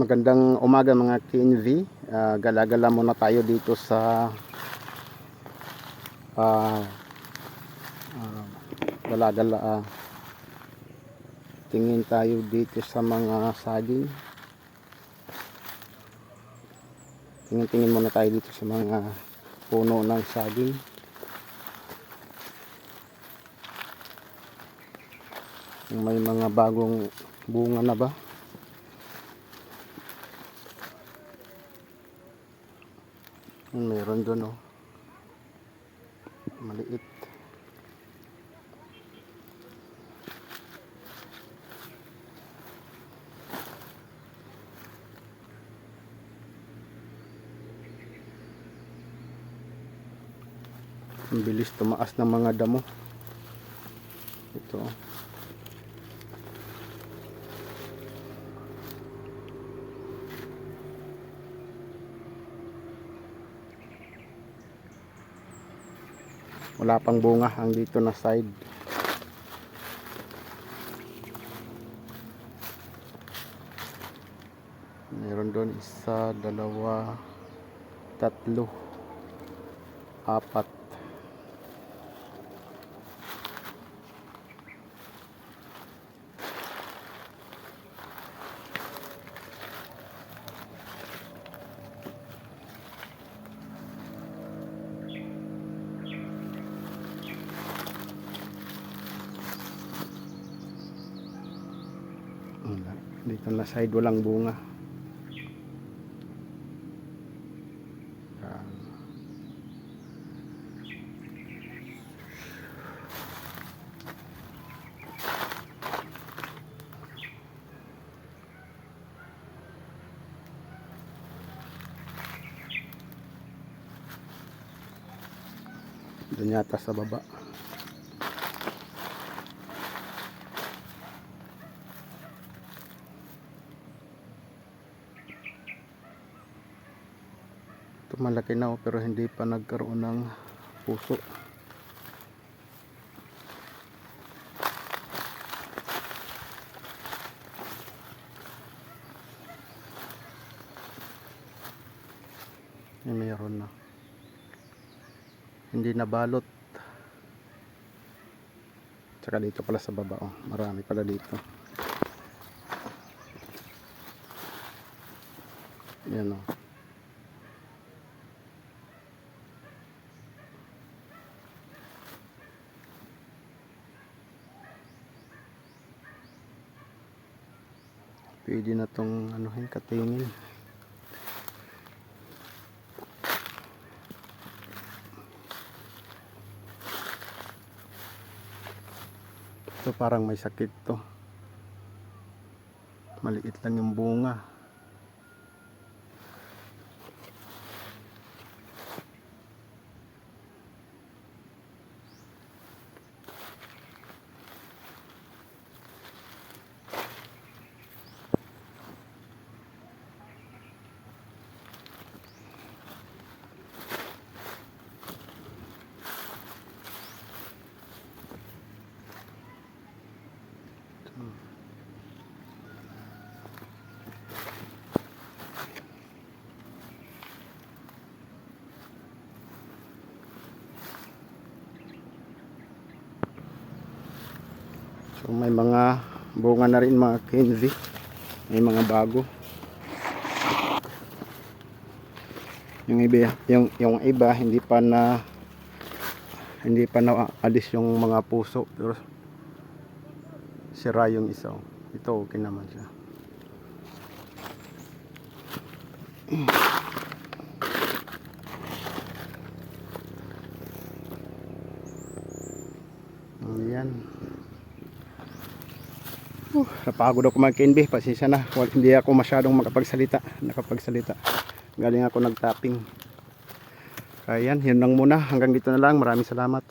Magandang umaga mga KNV. Ah, gala-gala muna tayo dito sa ah ah, gala-gala ah, tingin tayo dito sa mga saging. Tingin-tingin muna tayo dito sa mga puno ng saging. May mga bagong bunga na ba? Meron doon oh. Maliit. Ang bilis tumaas ng mga damo. Ito. Wala pang bunga ang dito na side. Meron doon isa, dalawa, tatlo, apat. Wala. Dito na side walang bunga. Yan. Doon yata sa baba. Ito malaki na oh, pero hindi pa nagkaroon ng puso. Ay, mayroon na. Hindi nabalot. Tsaka dito pala sa baba oh. Marami pala dito. Yan oh. Pwede na tong anuhin katingin. Ito parang may sakit to. Maliit lang yung bunga. So may mga bunga na rin mga kenzi. May mga bago. Yung iba, yung, yung iba hindi pa na hindi pa na alis yung mga puso pero sira yung isa. oh. Ito okay naman siya. Ayan. Uh, napagod ako mag-KNB. Pasensya na. Wal- Hindi ako masyadong makapagsalita. Nakapagsalita. Galing ako nag-tapping. Ayan, yun lang muna. Hanggang dito na lang. Maraming salamat.